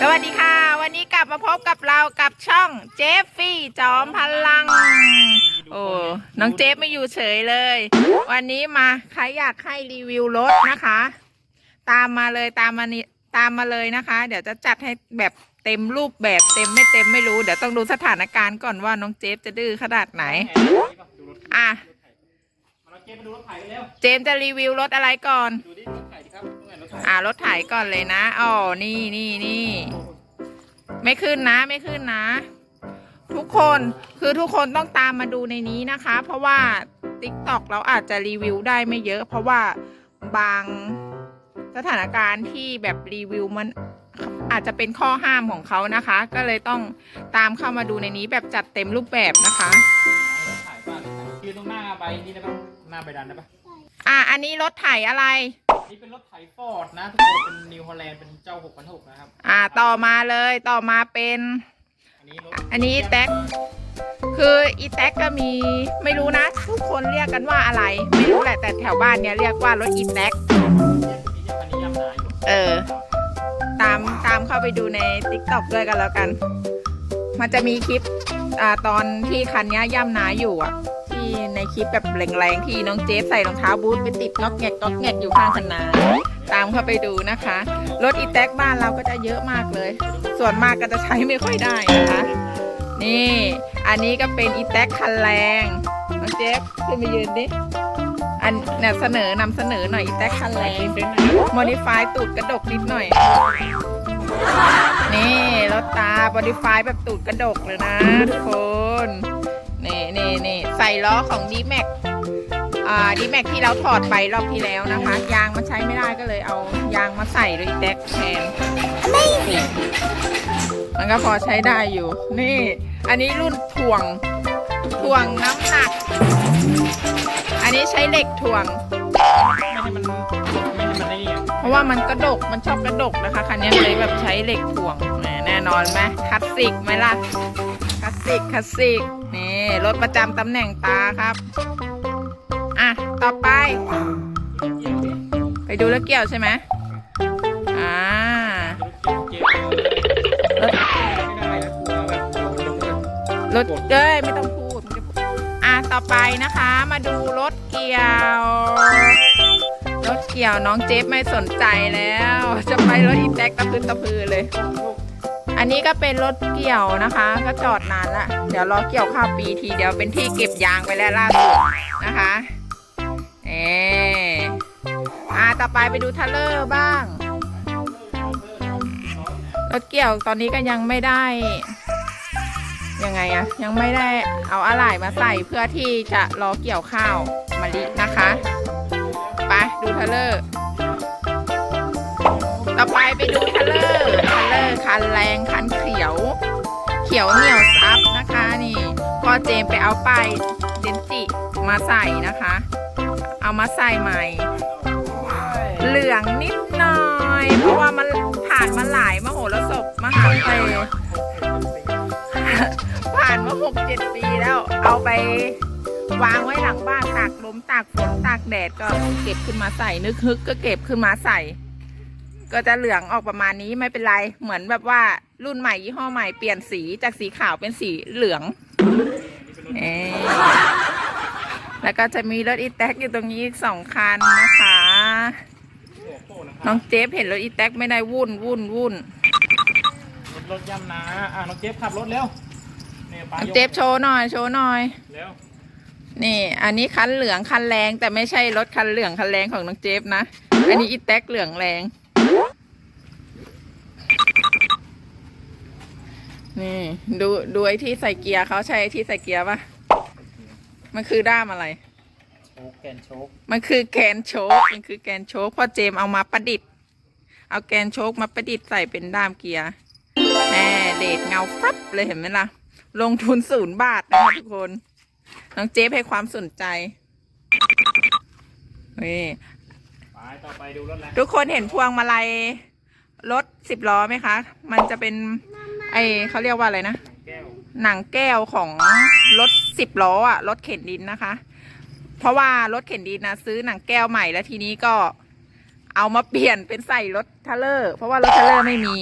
สวัสดีค่ะ วันนี้กลับมาพบกับเรากับช่องเจฟฟี่จอมพลัง โอ้น้องเจฟไม่อยู่เฉยเลย วันนี้มาใครอยากให้รีวิวรถนะคะ ตามมาเลยตามมานี่ตามมาเลยนะคะ เดี๋ยวจะจัดให้แบบเต็มรูปแบบเต็มไม่เต็มไม่รู้เดี๋ยวต้องดูสถานการณ์ก่อนว่าน้องเจฟจะดื้อขนาดไหน อะเจมจะรีวิวรถอะไรก่อน ดูดิ รถไถดิครับตรงไหนรถไถอ่ารถไถก่อนเลยนะอ๋อนี่นี่นี่ไม่ขึ้นนะไม่ขึ้นนะ ทุกคนคือทุกคนต้องตามมาดูในนี้นะคะ เพราะว่า t ิ k t o k เราอาจจะรีวิวได้ไม่เยอะ เพราะว่าบางสถานการณ์ที่แบบรีวิวมันอาจจะเป็นข้อห้ามของเขานะคะ ก็เลยต้องตามเข้ามาดูในนี้แบบจัดเต็มรูปแบบนะคะรถไถบ้านยืนตรงหน้าใบนี่ได้ปะหน้าใบดันได้ปะอะอันนี้รถไถอะไร นี่เป็นรถไถฟอร์ดนะทุกคนเป็นนิวฮอลแลนด์เป็นเจ้า6,600นะครับ อ่าต่อมาเลยต่อมาเป็น อันนี้รถอันนี้อีแท็กคืออีแท็กก็มีไม่รู้นะ ทุกคนเรียกกันว่าอะไร ไม่รู้แหละแต่แถวบ้านเนี้ยเรียกว่ารถอีแท็กนี่ยังอันนี้ย่ำนาอยู่เออ ตามตามเข้าไปดูใน t ิ k t o k ด้วยกันแล้วกัน มันจะมีคลิปอ่าตอนที่คันเนี้ยย่ำนาอยู่อะที่ ในคลิปแบบแรงๆที่น้องเจฟใส่รองเท้าบูทไปติดน็อกแงกน็อกแงกอยู่ข้างคันนาตามเข้าไปดูนะคะ รถอีแท็กบ้านเราก็จะเยอะมากเลย ส่วนมากก็จะใช้ไม่ค่อยได้นะคะ นี่ อันนี้ก็เป็นอีแท็กคันแรงน้องเจฟขึ้นมายืนดิอันเนี่ยเสนอนำเสนอหน่อยอีแท็กคันแรงโมดิฟายตูดกระดกนิดหน่อย นี่รถตาโมดิฟายแบบตูดกระดกเลยนะทุกคน นี่นี่นี่ใส่ล้อของ d m a x อ่า d m a x ที่เราถอดไปรอบที่แล้วนะคะ ยางมันใช้ไม่ได้ก็เลยเอายางมาใส่ด้วยแท็กแทนนี่มันก็พอใช้ได้อยู่ นี่ อันนี้รุ่นถ่วงถ่วงน้ำหนัก อันนี้ใช้เหล็กถ่วง ไม่ให้มันไม่ให้มันได้ไงเพราะว่ามันกระดกมันชอบกระดกนะคะคันนี้เลยแบบใช้เหล็กถ่วงแหมแน่นอนไหมคลาสสิกไหมล่ะคลาสสิกคลาสสิกนี่ รถประจำตำแหน่งตาครับ อะ ต่อไป ไปดูแล้วเกี่ยวใช่ไหมอ่ารถเอ้ยไม่ต้องพูดไม่ต้องพูด อะ ต่อไปนะคะ มาดูรถเกี่ยว รถเกี่ยวน้องเจฟไม่สนใจแล้ว จะไปรถอีแท็กตะพื้นตะพือเลย อันนี้ก็เป็นรถเกี่ยวนะคะ ก็จอดนานละเดี๋ยวรอเกี่ยวข้าวปีทีเดียวเป็นที่เก็บยางไปแล้วล่าสุดนะคะเอออ่าต่อไปไปดูทัลเลอร์บ้าง รถเกี่ยวตอนนี้ก็ยังไม่ได้ยังไงอะยังไม่ได้เอาอะไหล่มาใส่เพื่อที่จะรอเกี่ยวข้าวมะลินะคะ ไปดูทัลเลอร์ ต่อไปไปดูทัลเลอร์ทัลเลอร์คันแรงคันเขียว เขียวเหนียวซับนะคะนี่พ่อเจมไปเอาป้ายเดนจิมาใส่นะคะ เอามาใส่ใหม่ เหลืองนิดหน่อย เพราะว่ามันผ่านมาหลายมโหรสพมหาเตผ่านมาหกเจ็ดปีแล้ว เอาไปวางไว้หลังบ้านตากลมตากฝนตากแดดก็เก็บขึ้นมาใส่นึกฮึกก็เก็บขึ้นมาใส่ ก็จะเหลืองออกประมาณนี้ไม่เป็นไร เหมือนแบบว่ารุ่นใหม่ยี่ห้อใหม่เปลี่ยนสีจากสีขาวเป็นสีเหลืองเอ๊แล้วก็จะมีรถอีแท็กอยู่ตรงนี้อีกสองคันนะคะ น้องเจฟเห็นรถอีแท็กไม่ได้วุ่นวุ่นวุ่นรถรถย่ำนาอะน้องเจฟขับรถเร็วเนี่ยปาน้องยกเจฟโชว์หน่อยโชว์หน่อย เร็ว นี่อันนี้คันเหลืองคันแรงแต่ไม่ใช่รถคันเหลืองคันแรงของน้องเจฟนะ อันนี้อีแท็กเหลืองแรง นี่ดูดูไอ้ที่ใส่เกียร์เขาใช้ไอ้ที่ใส่เกียร์ปะมันคือด้ามอะไร โชกแกนโชกมันคือแกนโชคมันคือแกนโชคพ่อเจมเอามาประดิษฐ์ เอาแกนโชคมาประดิษฐ์ใส่เป็นด้ามเกียร์แน่เดดเงาฟับเลยเห็นไหมล่ะ ลงทุนศูนย์บาทนะคะทุกคน น้องเจฟให้ความสนใจนี่ไปต่อไปดูรถแล้วทุกคนเห็นพวงมาลัยรถสิบล้อไหมคะ มันจะเป็น ไอเขาเรียกว่าอะไรนะแก้วหนังแก้วของรถสิบล้ออะรถเข็นดินนะคะ เพราะว่ารถเข็นดินนะซื้อหนังแก้วใหม่แล้วทีนี้ก็เอามาเปลี่ยนเป็นใส่รถเทรลเลอร์ เพราะว่ารถเทรลเลอร์ไม่มี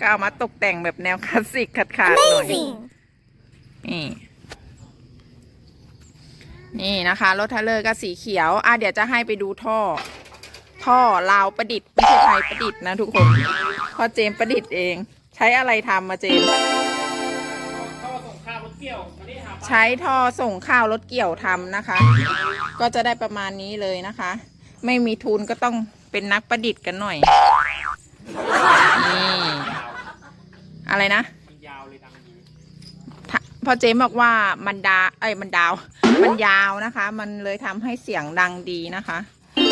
ก็เอามาตกแต่งแบบแนวคลาสสิกขาดๆหน่อยนี่นี่นะคะ รถเทรลเลอร์ก็สีเขียว อะเดี๋ยวจะให้ไปดูท่อ ท่อลาวประดิษฐ์ไม่ใช่ไทยประดิษฐ์นะทุกคนเพ่อเจมส์ประดิษฐ์เอง ใช้อะไรทำมาเจมส์เข้าส่งข้าวรถเกี่ยวอันนี้หาปลาใช้ท่อส่งข้าวรถเกี่ยวทำนะคะ ก็จะได้ประมาณนี้เลยนะคะ ไม่มีทุนก็ต้องเป็นนักประดิษฐ์กันหน่อย นี่ อะไรนะ มันยาวเลยดังดีถ้าพอเจมบอกว่ามันดา เอ้ยมันดาว มันยาวนะคะ มันเลยทำให้เสียงดังดีนะคะ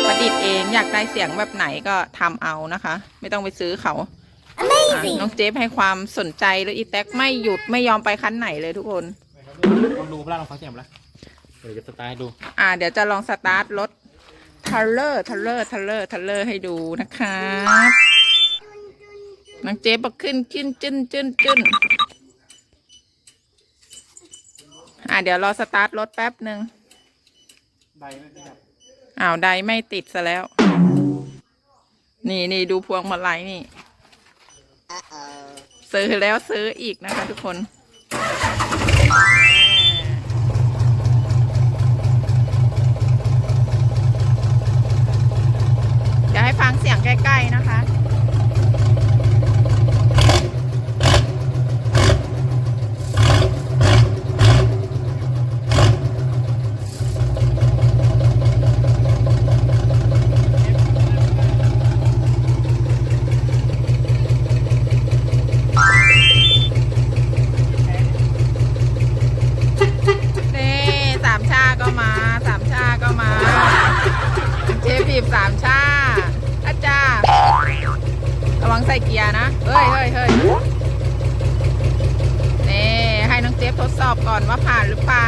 ประดิษฐ์เองอยากได้เสียงแบบไหนก็ทำเอานะคะ ไม่ต้องไปซื้อเขา อะน้องเจฟให้ความสนใจแล้วอีแท็กไม่หยุดไม่ยอมไปคันไหนเลยทุกคน ลองดูพลาดลองฟังเสียงละเดี๋ยวจะสตาร์ทให้ดูอ่า เดี๋ยวจะลองสตาร์ทรถทัลเลอร์ทัลเลอร์ทัลเลอร์ทัลเลอร์ให้ดูนะครับน้องเจฟบอกขึ้นขึ้นจึ้นจึ้นจึ้นอ่าเดี๋ยวรอสตาร์ทรถแป๊บหนึ่งใบไม่ได้ดับอ้าวใดไม่ติดซะแล้ว นี่นี่ดูพวงมาลัยนี่ ซื้อแล้วซื้ออีกนะคะทุกคนเดี๋ยวให้ฟังเสียงใกล้ ๆ นะคะ ยร์นะ เฮ้ยเฮ้ยเฮ้ยนี่ให้น้องเจฟทดสอบก่อนว่าผ่านหรือเปล่า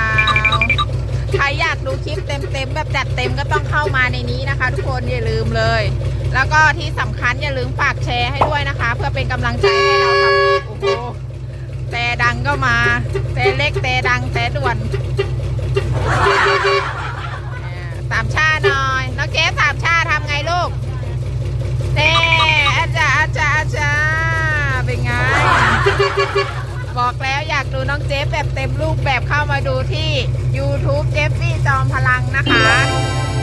ใครอยากดูคลิปเต็มๆแบบจัดเต็มก็ต้องเข้ามาในนี้นะคะ ทุกคนอย่าลืมเลย แล้วก็ที่สำคัญอย่าลืมฝากแชร์ให้ด้วยนะคะ เพื่อเป็นกำลังใจให้เราทำโอ้โหแต่ดังก็มาแต่เล็กแต่ดังแต่ด่วนอ่าสามชาหน่อย น้องเจ๊สามชาทำไงลูกเน่อาจารย์อาจารย์อาจารย์เป็นไง บอกแล้วอยากดู น้องเจฟแบบเต็มรูปแบบเข้ามาดูที่ YouTube เจฟฟี่จอมพลังนะคะ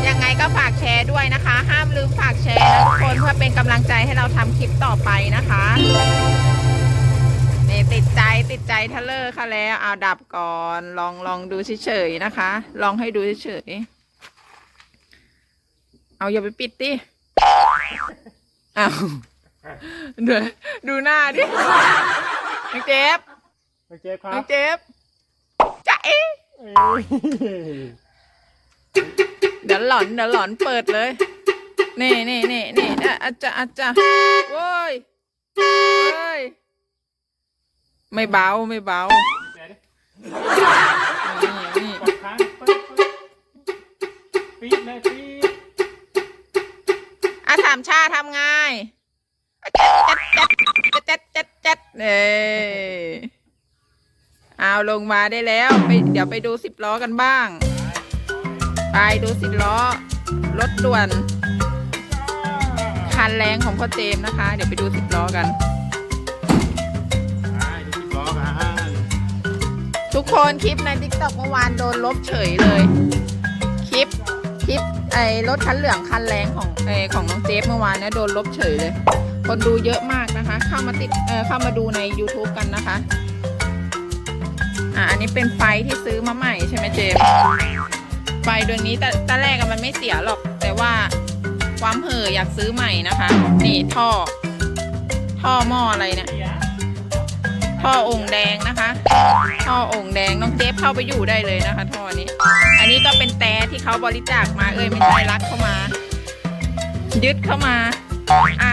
ยังไงก็ฝากแชร์ด้วยนะคะ ห้ามลืมฝากแชร์ทุกคนเพื่อเป็นกำลังใจให้เราทำคลิปต่อไปนะคะนี่ติดใจติดใจทะเลอร์ค่ะแล้วเอาดับก่อนลองลองดูเฉยๆนะคะ ลองให้ดูเฉยๆเอาอย่าไปปิดดิเอาเดี๋ยวดูหน้าดิเจฟ น้องเจฟโอเคครัน้อบงเจฟจะเอ๊ะเอ้ยเดี๋ยวหลอนเดี๋ยวหลอนเปิดเลย นี่นี่นี่นี่อะอาจจะอาจจะโว้ยเว้ยไม่เบาไม่เบาเดี๋ยวดินี่นี่กดค้างปึ๊บปึ๊บปี๊ดเลยปี๊ดอะถามชาทำไงอะจัดจัดจัดจัดจัดจัดเอ้ย เอาลงมาได้แล้วไปเดี๋ยวไปดูสิบล้อกันบ้าง ไปดูสิบล้อรถด่วน คันแรงของพ่อเจมส์นะคะ เดี๋ยวไปดูสิบล้อกันไปดูสิบล้อกัน ทุกคนคลิปใน t ิ k t o k เมื่อวานโดนลบเฉยเลย คลิปคลิปไอ้รถคันเหลืองคันแรงของไอ้ของน้องเจฟเมื่อวานเนี่ยโดนลบเฉยเลย คนดูเยอะมากนะคะ เข้ามาติดเอ่อเข้ามาดูใน YouTube กันนะคะ อะอันนี้เป็นไฟที่ซื้อมาใหม่ใช่ไหมเจมส์ไฟดวงนี้แต่ตอนแรกอะมันไม่เสียหรอก แต่ว่าความเห่ออยากซื้อใหม่นะคะ นี่ท่อ ท่อหม้ออะไรเนี่ยเสียท่อองค์แดงนะคะ ท่อองค์แดงน้องเจฟเข้าไปอยู่ได้เลยนะคะ ท่อนี้ อันนี้ก็เป็นแต่ที่เขาบริจาคมาเอ้ยไม่ใช่รัดเข้ามา ยึดเข้ามาอะ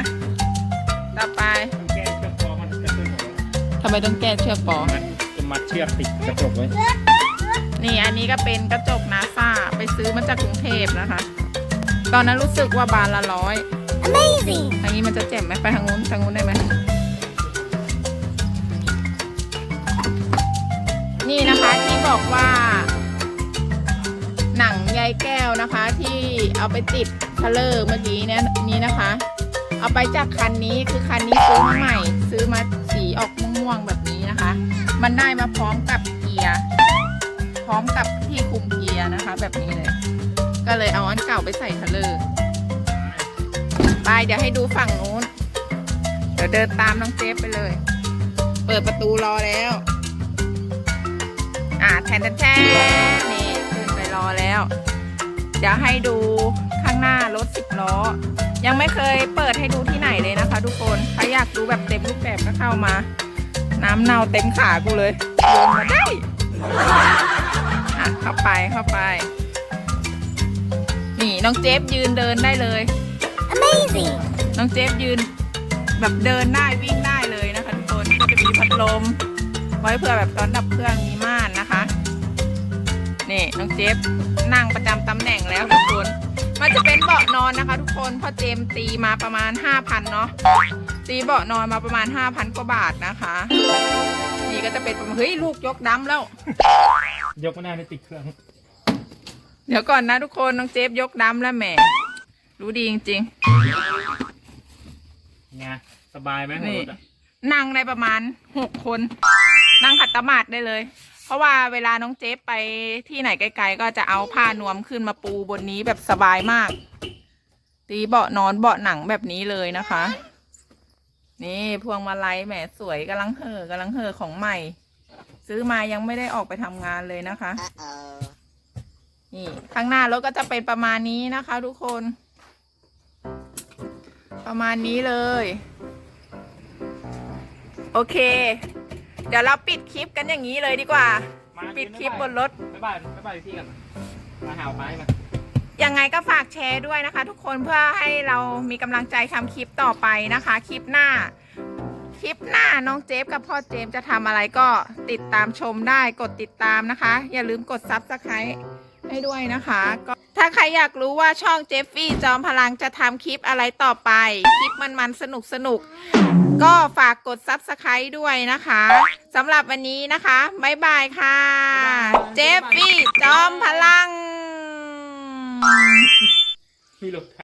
ต่อไปต้องแก้เชือกคอมันกระตุ้นหัวทำไมต้องแก้เชือกปอ มันจะมัดเชือกติดกระจกไว้นี่อันนี้ก็เป็นกระจกนาซาไปซื้อมาจากกรุงเทพนะคะ ตอนนั้นรู้สึกว่าบานละร้อย Amazing! ทางนี้มันจะแจ่มไหมไปทางนู้นทางนู้นได้ไหมนี่นะคะที่บอกว่า หนังใยแก้วนะคะ ที่เอาไปติดเทเลอร์เมื่อกี้เนี่ยนี้นะคะ เอาไปจากคันนี้คือคันนี้ซื้อมาใหม่ ซื้อมา มันได้มาพร้อมกับเกียร์ พร้อมกับที่คุมเกียร์นะคะ แบบนี้เลย ก็เลยเอาอันเก่าไปใส่เทเลอร์ไปเดี๋ยวให้ดูฝั่งนู้น เดี๋ยวเดินตามน้องเจฟไปเลย เปิดประตูรอแล้ว อ่าแทนแทนแทนนี่ขึ้นไปรอแล้ว เดี๋ยวให้ดูข้างหน้ารถสิบล้อ ยังไม่เคยเปิดให้ดูที่ไหนเลยนะคะทุกคน ใครอยากดูแบบเต็มรูปแบบก็เข้ามา น้ำเน่าเต็มขากูเลยโยนมาได้อะเข้าไปเข้าไป นี่น้องเจฟยืนเดินได้เลย Amazing! น้องเจฟยืน แบบเดินได้วิ่งได้เลยนะคะทุกคนก็จะมีพัดลม ไว้เพื่อแบบตอนดับเครื่องมีม่านนะคะ นี่น้องเจฟนั่งประจำตำแหน่งแล้วทุกคน มันจะเป็นเบาะนอนนะคะ ทุกคนเพราะเจมส์ตีมาประมาณ 5,000เนาะ ตีเบาะนอนมาประมาณ 5,000 กว่าบาทนะคะ นี่ก็จะเป็นประมาณเฮ้ย ลูกยกดำแล้ว ยกไม่ได้ในติดเครื่อง เดี๋ยวก่อนนะทุกคน น้องเจฟยกดำแล้วแหม รู้ดีจริงไงสบายไหมนี่รถอะๆนั่งได้ประมาณหกคน นั่งขัดตะหมาดได้เลย เพราะว่าเวลาน้องเจฟไปที่ไหนไกล ๆ ก็จะเอาผ้านวมขึ้นมาปูบนนี้แบบสบายมากตีเบาะนอนเบาะหนังแบบนี้เลยนะคะ นี่พวงมาลัยแหมสวยกำลังเห่อกำลังเห่อของใหม่ ซื้อมายังไม่ได้ออกไปทำงานเลยนะคะ Uh-oh. นี่ข้างหน้ารถก็จะเป็นประมาณนี้นะคะ ทุกคน ประมาณนี้เลย โอเค เดี๋ยวเราปิดคลิปกันอย่างนี้เลยดีกว่า มาปิดคลิปบนรถ บ๊ายบายบ๊ายบายพี่กันมาหาไม้มา ยังไงก็ฝากแชร์ด้วยนะคะ ทุกคนเพื่อให้เรามีกำลังใจทำคลิปต่อไปนะคะ คลิปหน้า คลิปหน้าน้องเจฟกับพ่อเจมส์จะทำอะไรก็ติดตามชมได้กดติดตามนะคะ อย่าลืมกดซับสไครต์ให้ด้วยนะคะก็ถ้าใครอยากรู้ว่าช่องเจฟฟี่จอมพลังจะทำคลิปอะไรต่อไป คลิปมันๆสนุกสนุกๆก็ฝากกดซับสไครต์ด้วยนะคะสำหรับวันนี้นะคะ บ๊ายบายค่ะ เจฟฟี่จอมพลัง พี่หลบ